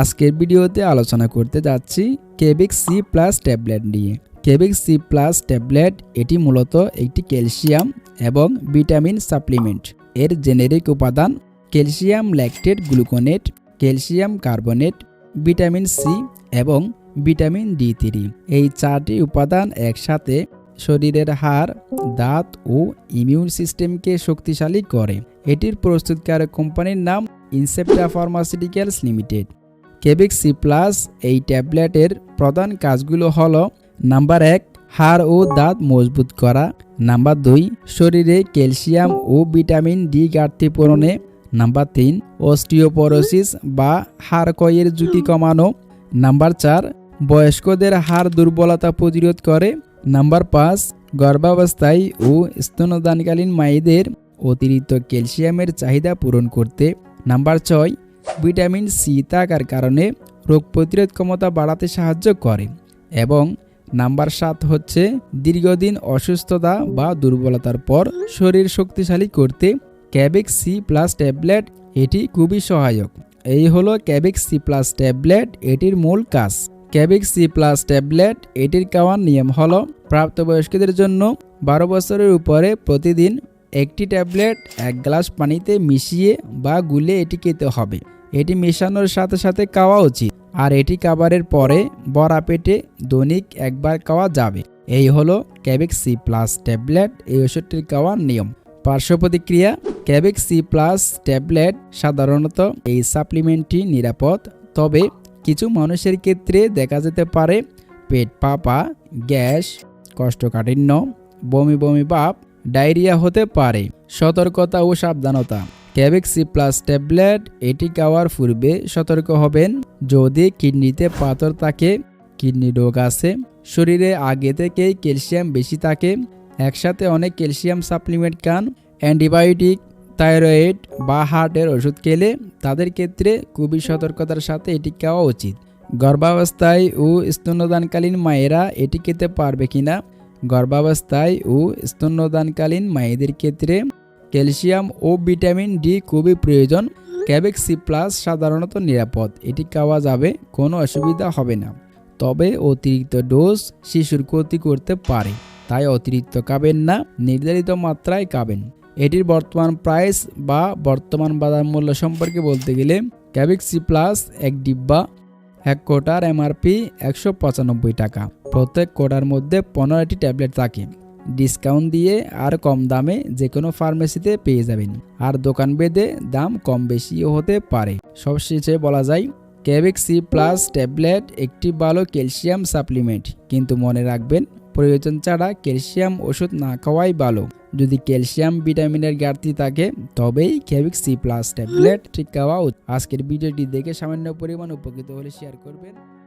আজকের ভিডিওতে আলোচনা করতে যাচ্ছি কেবিক সি প্লাস ট্যাবলেট নিয়ে। কেবিক সি প্লাস ট্যাবলেট, এটি মূলত একটি ক্যালসিয়াম এবং ভিটামিন সাপ্লিমেন্ট। এর জেনেরিক উপাদান calcium lactate gluconate, calcium carbonate, vitamin C এবং ভিটামিন ডি থ্রি। এই চারটি উপাদান একসাথে শরীরের হাড়, দাঁত ও ইমিউন সিস্টেমকে শক্তিশালী করে। এটির প্রস্তুতকারক কোম্পানির নাম ইনসেপ্টা ফার্মাসিউটিক্যালস লিমিটেড কেবিক সি প্লাস এই ট্যাবলেটের প্রধান কাজগুলো হলো নাম্বার এক, হাড় ও দাঁত মজবুত করা নাম্বার দুই, শরীরে ক্যালসিয়াম ও ভিটামিন ডি ঘাটতি পূরণে নাম্বার তিন, অস্টিওপরোসিস বা হাড় ক্ষয়ের ঝুঁকি কমানো নাম্বার চার, বয়স্কদের হাড় দুর্বলতা প্রতিরোধ করে নাম্বার পাঁচ, গর্ভাবস্থায় ও স্তনদানকালীন মায়েদের অতিরিক্ত ক্যালসিয়ামের চাহিদা পূরণ করতে নাম্বার ছয় ভিটামিন সি থাকার কারণে রোগ প্রতিরোধ ক্ষমতা বাড়াতে সাহায্য করে এবং নাম্বার সাত হচ্ছে দীর্ঘদিন অসুস্থতা বা দুর্বলতার পর শরীর শক্তিশালী করতে ক্যাবেক সি প্লাস ট্যাবলেট এটি খুবই সহায়ক। এই হলো ক্যাবেক সি প্লাস ট্যাবলেট, এটির মূল কাজ। ক্যাবেক সি প্লাস ট্যাবলেট, এটির খাওয়ার নিয়ম হলো প্রাপ্তবয়স্কদের জন্য বারো বছরের উপরে প্রতিদিন একটি ট্যাবলেট, এক গ্লাস পানিতে মিশিয়ে বা গুলে এটি খেতে হবে। এটি মেশানোর সাথে সাথে খাওয়া উচিত। আর এটি খাবারের পরে বড়া পেটে দৈনিক একবার খাওয়া যাবে। এই হলো ক্যাবেক সি প্লাস ট্যাবলেট। এই ওষুধটির খাওয়ার নিয়ম। পার্শ্ব প্রতিক্রিয়া, ক্যাবেক সি প্লাস ট্যাবলেট সাধারণত এই সাপ্লিমেন্টটি নিরাপদ, তবে কিছু মানুষের ক্ষেত্রে দেখা যেতে পারে পেট পাপা, গ্যাস কোষ্ঠকাঠিন্য বমি বমি ভাব, ডায়রিয়া হতে পারে। সতর্কতা ও সাবধানতা। ক্যাবেক সি প্লাস ট্যাবলেট, এটি খাওয়ার পূর্বে সতর্ক হবেন। যদি কিডনিতে পাথর থাকে, কিডনি রোগ আছে, শরীরে আগে থেকেই ক্যালসিয়াম বেশি থাকে, একসাথে অনেক ক্যালসিয়াম সাপ্লিমেন্ট খান। অ্যান্টিবায়োটিক, থাইরয়েড বা হার্টের ওষুধ খেলে তাদের ক্ষেত্রে খুবই সতর্কতার সাথে এটি খাওয়া উচিত। গর্ভাবস্থায় ও স্তন্যদানকালীন মায়েরা এটি খেতে পারবে কিনা? গর্ভাবস্থায় ও স্তন্যদানকালীন মায়েদের ক্ষেত্রে ক্যালসিয়াম ও ভিটামিন ডি খুবই প্রয়োজন। ক্যাবেক সি প্লাস সাধারণত নিরাপদ। এটি খাওয়া যাবে, কোনো অসুবিধা হবে না। তবে অতিরিক্ত ডোজ শিশুর ক্ষতি করতে পারে। তাই অতিরিক্ত খাবেন না, নির্ধারিত মাত্রায় খাবেন। এটির বর্তমান প্রাইস বা বর্তমান বাজার মূল্য সম্পর্কে বলতে গেলে ক্যাবিক সি প্লাস এক ডিব্বা, এক কোটার এমআরপি একশো পঁচানব্বই টাকা। প্রত্যেক কোটার মধ্যে পনেরোটি ট্যাবলেট থাকে। ডিসকাউন্ট দিয়ে আর কম দামে যে কোনো ফার্মেসিতে পেয়ে যাবেন। আর দোকান বেঁধে দাম কম বেশিও হতে পারে। সবশেষে বলা যায় ক্যাবিক সি প্লাস ট্যাবলেট একটি ভালো ক্যালসিয়াম সাপ্লিমেন্ট। কিন্তু মনে রাখবেন, প্রয়োজন ছাড়া ক্যালসিয়াম ওষুধ না খাওয়াই ভালো। যদি ক্যালসিয়াম ভিটামিনের ঘাটতি থাকে, তবেই ক্যাবিক সি প্লাস ট্যাবলেট ঠিক খাওয়া। আজকের ভিডিওটি দেখে সামান্য পরিমাণ উপকৃত হলে শেয়ার করবেন।